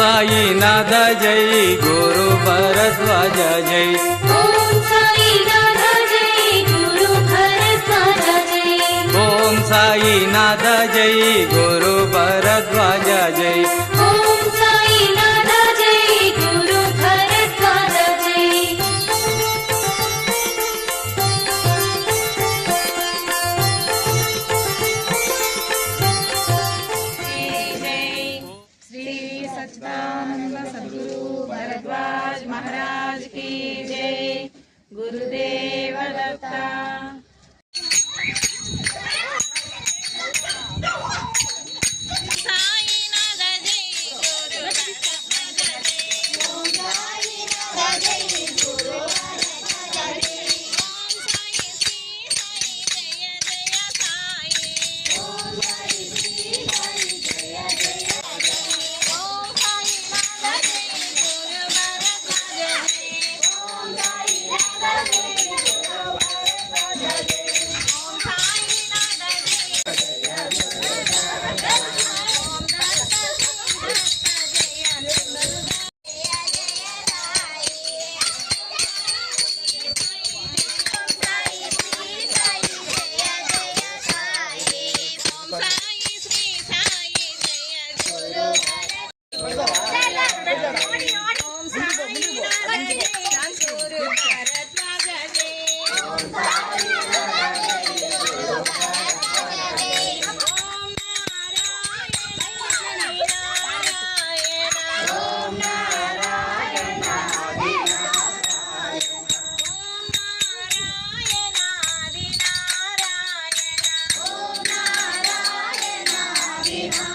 दा जय गुरु भरद्वाज जय। ॐ सा जय गुरु भरद्वाज जय। ॐ साईनाथ जय गुरु भरद्वाज जय। भरद्वाज महाराज की जय। गुरुदेव సాయి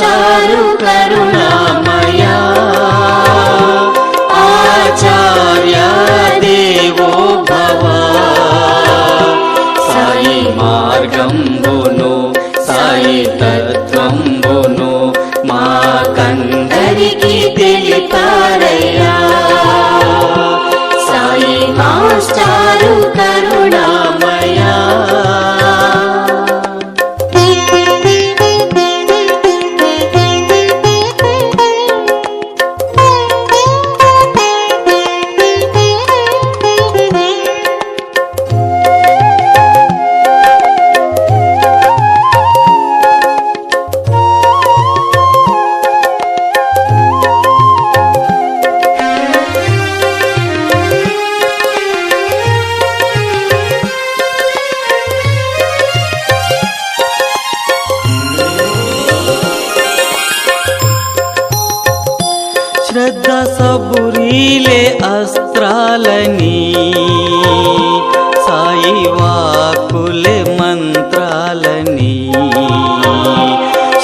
మాస్టారు కరుణామయా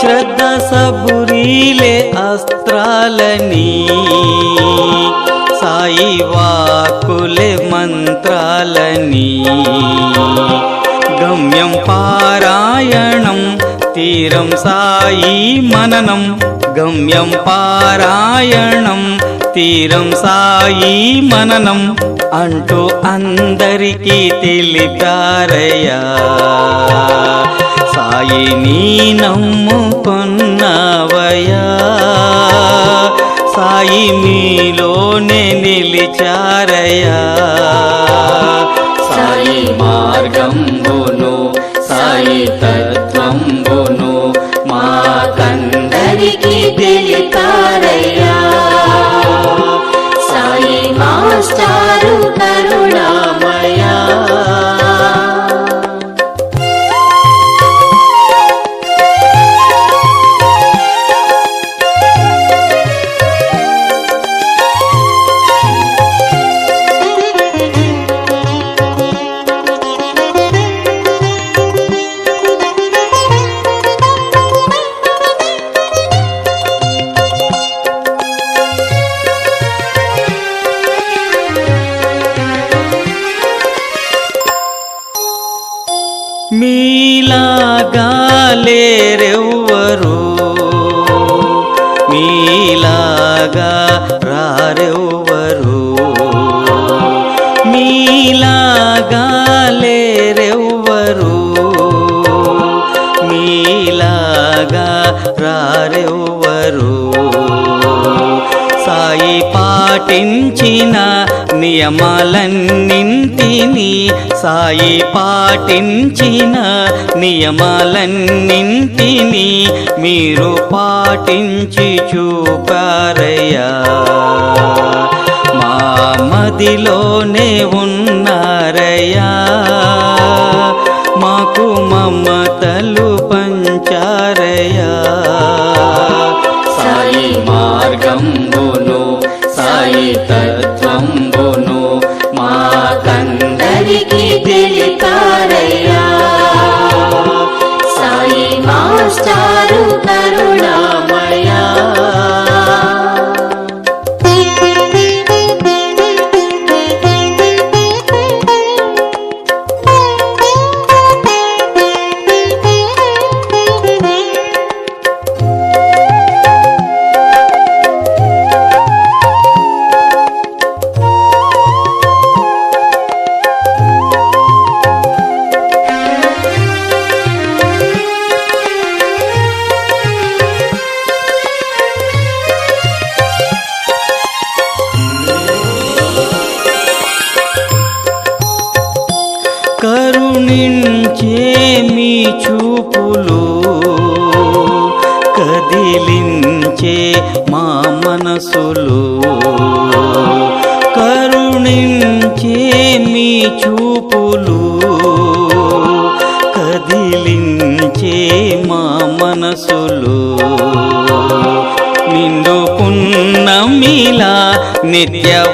శ్రద్ధ సబురీలే అస్త్రాలని సాయి వాకులే మంత్రాలని. గమ్యం పారాయణం తీరం సాయి మననం. గమ్యం పారాయణం తీరం సాయి మననం. అంటూ అందరికీ తెలిపారయ్యా సాయి నీ నమ్ముకొన్నవయ్యా సాయి మీలోనే నిలిచారయా సాయి మార్గంబును సాయి తత్వంబును మీలాగా లేరెవ్వరు? మీలాగా రారెవ్వరు? మీలాగా లేరెవ్వరు? మీలాగా రారెవ్వరు? సాయి పాటించిన నియమాలన్నింటినీ సాయి పాటించిన నియమాలన్నింటినీ మీరు పాటించి చూపారయ్యా. మా మదిలోనే ఉన్నారయ్యా. మాకు మమతలు పంచారయ్యా. సాయి మార్గంబును సాయి తత్వంబును మాకందరికి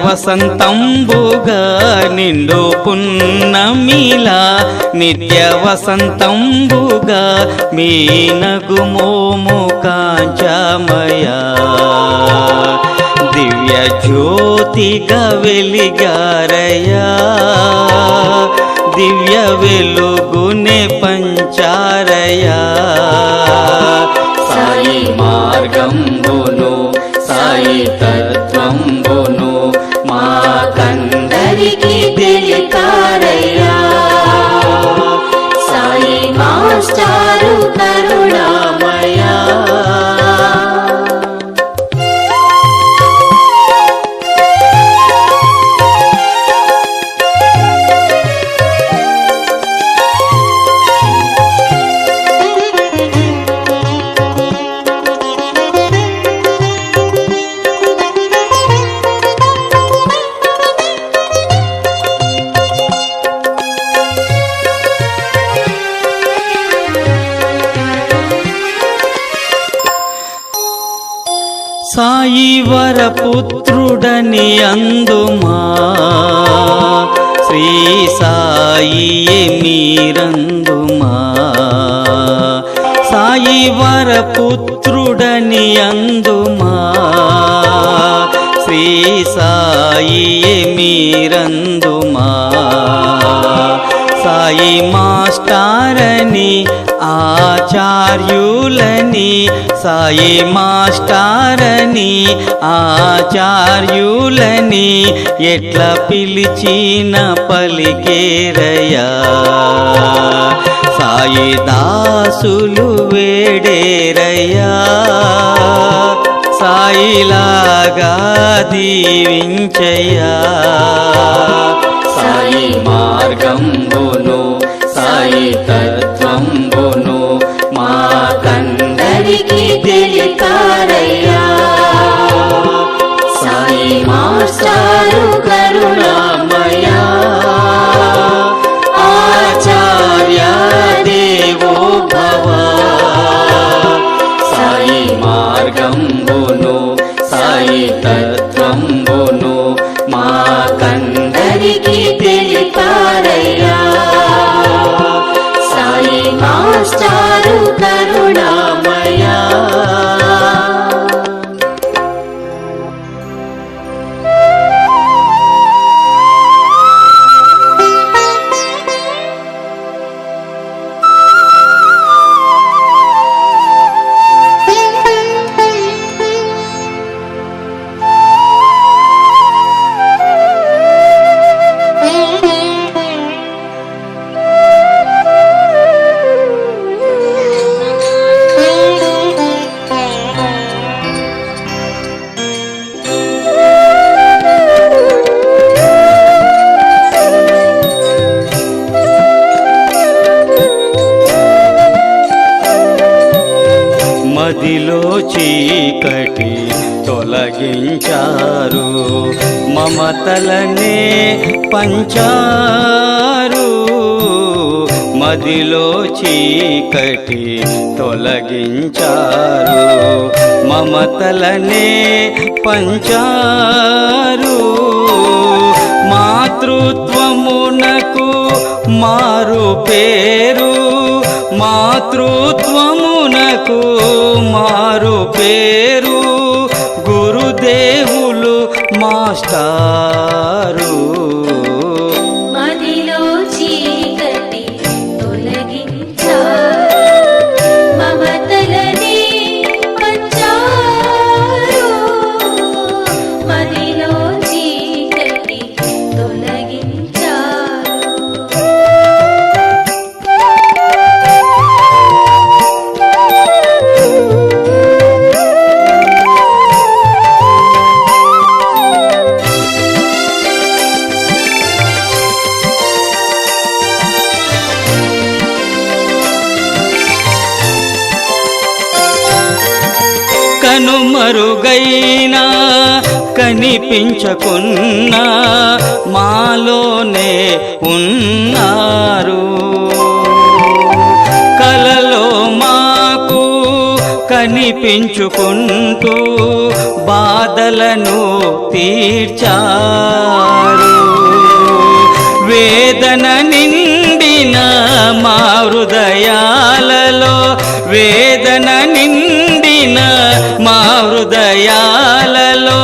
వసంతంబుగా నిండు పున్నమిలా నిత్య వసంతంబుగా మీ నగుమోము కాంచమయా దివ్య జ్యోతిగా వెలిగారయ్యా దివ్య వెలుగునే పంచారయ్యా. సాయి మార్గంబును సాయి తత్వంబును సాయి వరపుత్రుడని అందుమా? శ్రీ సాయి మీరందుమా? సాయి వరపుత్రుడని అందుమా? శ్రీ సాయి మీరందు ఆచార్యులని సాయి మాస్టారని ఆచార్యులని ఎట్లా పిలిచిన పలికేరయ్యా? సాయి దాసులు వేడేరయ్యా? సాయిలాగా దీవించయ్యా? సాయి మార్గంబును సాయి తత్వంబును మా కందరికి తెలికారయ్యా సాయి మాస్టర్ మాస్టారు కరుణామయా మదిలో చీకటి తొలగించారు. మమతలనే పంచారు. మదిలో చీకటి తొలగించారు. మమతలనే పంచారు. మాతృత్వమునకు మారు పేరు. మాతృత్వమునకు మారు పేరు గురుదేవులు మాస్టారు. కనుమరుగైనా కనిపించకున్నా మాలోనే ఉన్నారు. కలలో మాకు కనిపించుకుంటూ బాధలను తీర్చారు. వేదన నిండిన మా హృదయాలలో వే హృదయాలలో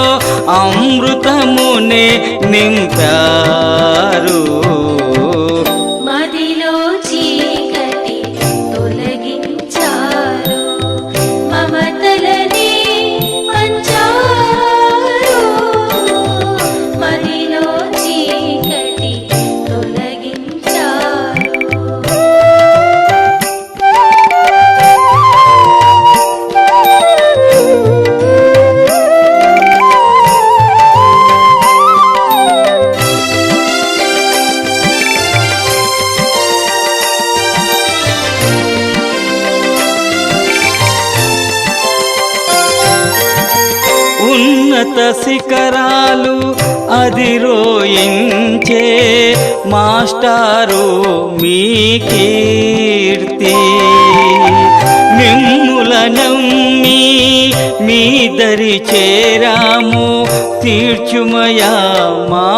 అమృతమునే నింపారు. మాస్టారు మీ కీర్తి. మిమ్ముల నమ్మి మీ దరి చేరాము తీర్చుమయా మా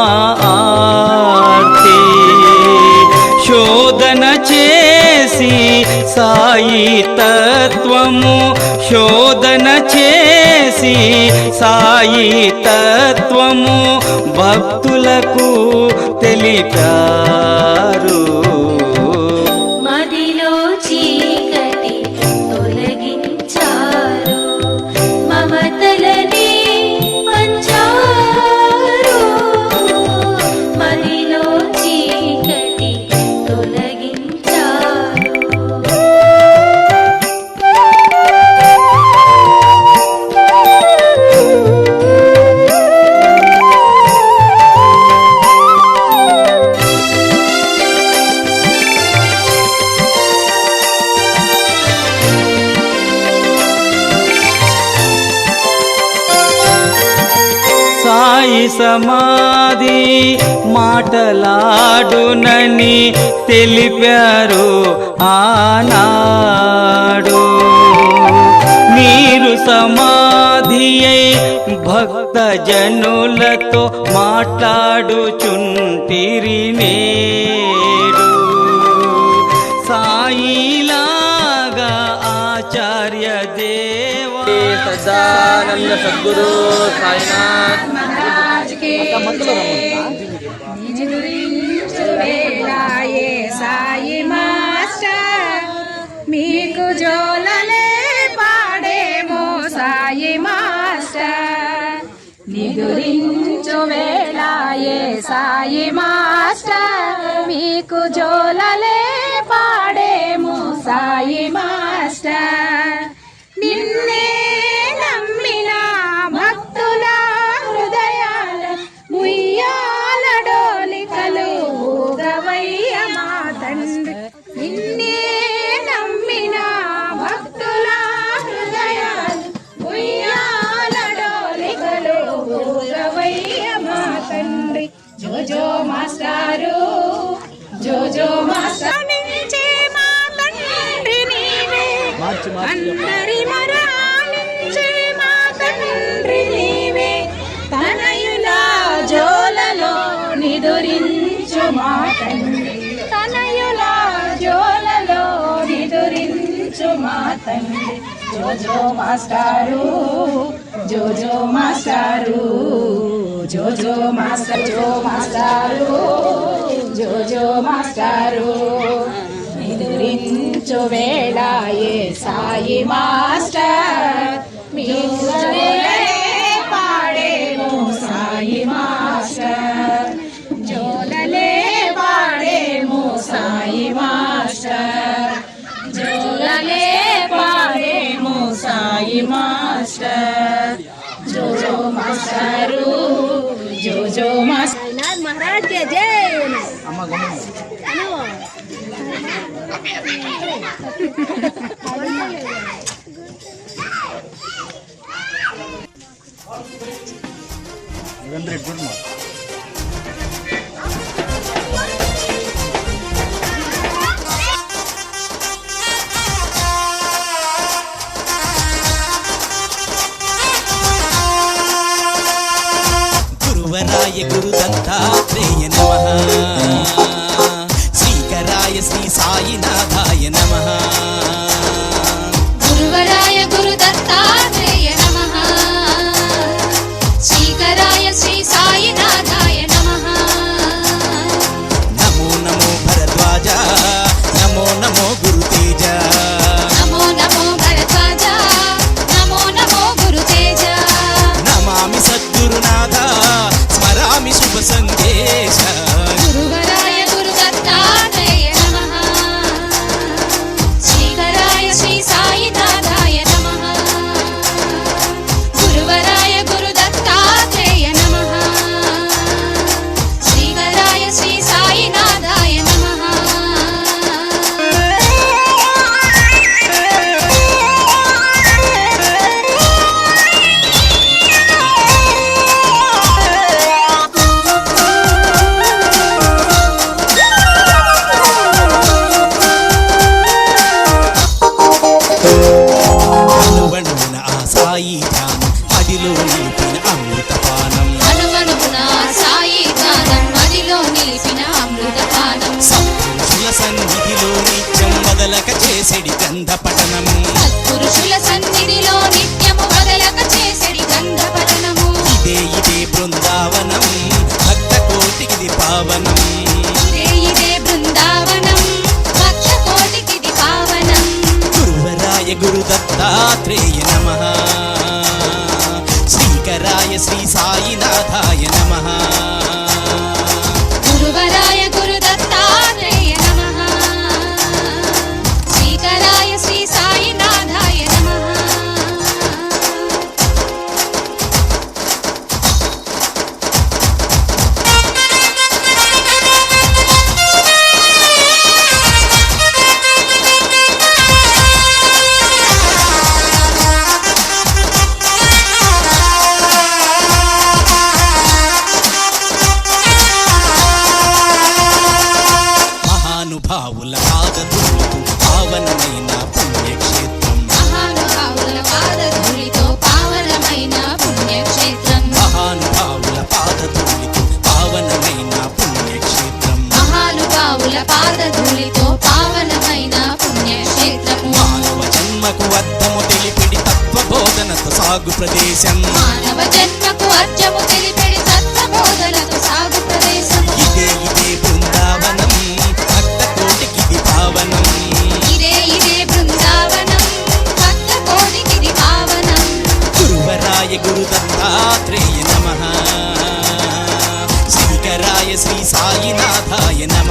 ఆర్తి. శోధన చేసి సాయి తత్వము శోధన చేసి సాయి తత్వము భక్తులకు తెలిపారు భక్త జనులతో మాట్లాడుచుంటిరి నేడు. సాయిలాగా ఆచార్య దేవా. సదానంద సద్గురు సాయినాథ్. సాయి మాస్టర్ మీకు జోలలే పాడేము సాయి మాస్టర్. అందరి మరాలించే మా తండ్రి నీవే తనయుల జోలలో నిదురించు మా తండ్రి తనయుల జోలలో నిదురించు మా తండ్రి జోజో మాస్టారు జోజో మాస్టారు జోజో మాస్టర్ జో మాస్టారు జోజో మాస్టారు నిదురించు ಮಿಂಚು ವೇಳಾಯೇ ಸಾಯಿ ಮಾಸ್ಟರ್ ಮಿಂಚು ಪಾಡೇನು ಸಾಯಿ ಮಾಸ್ಟರ್ ಜೋಲಲೆ ಪಾಡೇನು ಸಾಯಿ ಮಾಸ್ಟರ್ ಜೋಲಲೆ ಪಾಡೇನು ಸಾಯಿ ಮಾಸ್ಟರ್ ಜೋ ಜೋ ಮಾಸ್ಟರು ಜೋ ಜೋ ಮಾಸ್ಟರ್ ಮಹಾರಾಜ್ ಜಯ ಅಮ್ಮ Gandri, good morning. ಗುರುವರಾಯ ಗುರುದಂತ குரு தத்தாத்ரேய நமஹா. మహానుభావుల పాదధూళితో పావనమైన పుణ్యక్షేత్రం. మహానుభావుల పాదధూళితో పావనమైన పుణ్యక్షేత్రం. మహానుభావుల పాదధూళితో పావనమైన పుణ్యక్షేత్రం. మహానుభావుల పాదధూళితో పావనమైన పుణ్యక్షేత్రము. మానవ జన్మకు అర్థము తెలిపిడి తత్వబోధనతో సాగు ప్రదేశం. సాయినాథాయ నమ.